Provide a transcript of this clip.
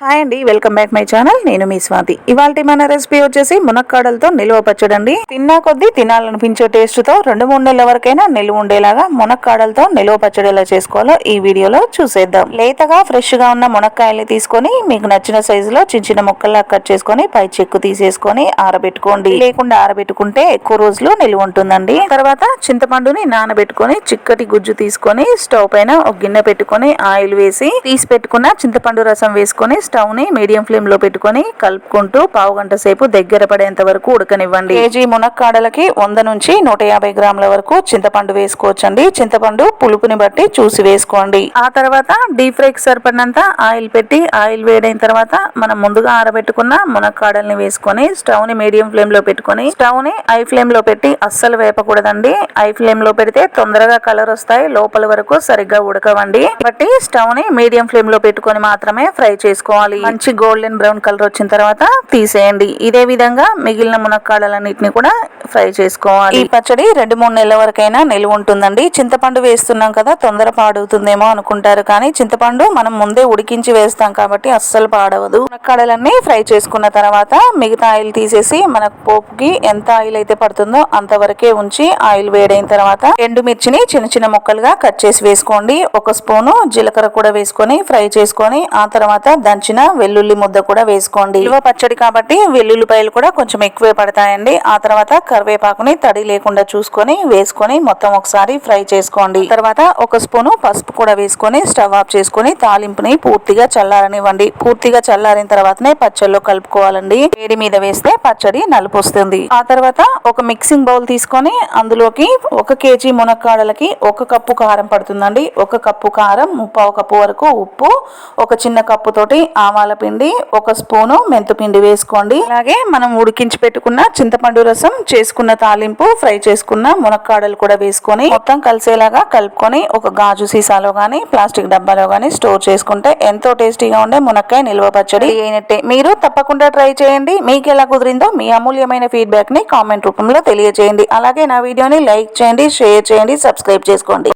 Hi అండి welcome back my channel. నేను మీ స్వాతి. ఇవాళ మన రెసిపీ వచ్చేసి మునక్కాడలతో నిల్వ పచ్చడండి. తిన్నా కొద్దీ తినాలనిపించే టేస్ట్తో రెండు మూడు నెలల వరకైనా నిల్వ ఉండేలాగా మునక్కాడలతో నిల్వ పచ్చడి ఎలా చేసుకోవాలో ఈ వీడియోలో చూసేద్దాం. లేతగా ఫ్రెష్గా ఉన్న మునక్కాయల్ని తీసుకొని మీకు నచ్చిన సైజులో చిన్న చిన్న ముక్కల్లా కట్ చేసుకొని పై చెక్కు తీసేసుకొని ఆరబెట్టుకోండి. లేకుండా ఆరబెట్టుకుంటే ఎక్కువ రోజులు నిల్వ ఉంటుందండి. తర్వాత చింతపండుని నానబెట్టుకొని చిక్కటి గుజ్జు తీసుకొని స్టవ్ పైన ఒక గిన్నె పెట్టుకొని ఆయిల్ వేసి తీసి పెట్టుకున్న చింతపండు రసం వేసుకొని స్టవ్ని మీడియం ఫ్లేమ్లో పెట్టుకొని కలుపుకుంటూ పావు గంట సేపు దగ్గర పడేంత వరకు ఉడకనివ్వండి. కేజీ మునక్కాడలకి వంద నుంచి నూట యాభై గ్రాముల వరకు చింతపండు వేసుకోవచ్చండి. చింతపండు పులుపుని బట్టి చూసి వేసుకోండి. ఆ తర్వాత డీప్ ఫ్రైకి సరిపడినంత ఆయిల్ పెట్టి ఆయిల్ వేడైన తర్వాత మనం ముందుగా ఆరబెట్టుకున్న మునక్కాడల్ని వేసుకొని స్టవ్ని మీడియం ఫ్లేమ్లో పెట్టుకొని స్టవ్ని ఐ ఫ్లేమ్లో పెట్టి అస్సలు వేపకూడదండి. ఐ ఫ్లేమ్లో పెడితే తొందరగా కలర్ వస్తాయి. లోపల వరకు సరిగ్గా ఉడకవండి. బట్టి స్టవ్ని మీడియం ఫ్లేమ్లో పెట్టుకొని మాత్రమే ఫ్రై చేసుకోవాలి మంచి గోల్డెన్ బ్రౌన్ కలర్ వచ్చిన తర్వాత తీసేయండి. ఇదే విధంగా మిగిలిన మునక్కాడలన్నిటిని కూడా ఫ్రై చేసుకోవాలి. ఈ పచ్చడి రెండు మూడు నెలల వరకైనా నిల్వ ఉంటుందండి. చింతపండు వేస్తున్నాం కదా తొందర పాడవుతుందేమో అనుకుంటారు. కానీ చింతపండు మనం ముందే ఉడికించి వేస్తాం కాబట్టి అస్సలు పాడవదు. మునక్కాడలన్నీ ఫ్రై చేసుకున్న తర్వాత మిగతా ఆయిల్ తీసేసి మనకు పోపుకి ఎంత ఆయిల్ అయితే పడుతుందో అంతవరకే ఉంచి ఆయిల్ వేడైన తర్వాత ఎండుమిర్చిని చిన్న చిన్న ముక్కలుగా కట్ చేసి వేసుకోండి. ఒక స్పూను జీలకర్ర కూడా వేసుకొని ఫ్రై చేసుకొని ఆ తర్వాత దంచిన వెల్లుల్లి ముద్ద కూడా వేసుకోండి. ఇవ పచ్చడి కాబట్టి వెల్లుల్లిపాయలు కూడా కొంచెం ఎక్కువే పడతాయండి. ఆ తర్వాత కరివేపాకుని తడి లేకుండా చూసుకొని వేసుకొని మొత్తం ఒకసారి ఫ్రై చేసుకోండి. తర్వాత ఒక స్పూను పసుపు కూడా వేసుకొని స్టవ్ ఆఫ్ చేసుకొని తాలింపుని పూర్తిగా చల్లారనివ్వండి. పూర్తిగా చల్లారిన తర్వాతనే పచ్చళ్ళు కలుపుకోవాలండి. వేడి మీద వేస్తే పచ్చడి నలుపు వస్తుంది ఆ తర్వాత ఒక మిక్సింగ్ బౌల్ తీసుకొని అందులోకి ఒక కేజీ మునక్కాడలకి ఒక కప్పు కారం పడుతుందండి. ఒక కప్పు కారం ముప్పావు కప్పు వరకు ఉప్పు ఒక చిన్న కప్పు తోటి ఆవాల పిండి ఒక స్పూను మెంతుపిండి వేసుకోండి. అలాగే మనం ఉడికించి పెట్టుకున్న చింతపండు రసం చేసుకున్న తాలింపు ఫ్రై చేసుకున్న మునక్కాడలు కూడా వేసుకొని మొత్తం కలిసేలాగా కలుపుకొని ఒక గాజు సీసాలో గానీ ప్లాస్టిక్ డబ్బాలో గానీ స్టోర్ చేసుకుంటే ఎంతో టేస్టీగా ఉండే మునక్కాయ నిల్వ పచ్చడి. అయినట్టే మీరు తప్పకుండా ట్రై చేయండి. మీకు ఎలా కుదిరిందో మీ అమూల్యమైన ఫీడ్బ్యాక్ని కామెంట్ రూపంలో తెలియజేయండి అలాగే నా వీడియోని లైక్ చేయండి షేర్ చేయండి సబ్స్క్రైబ్ చేసుకోండి.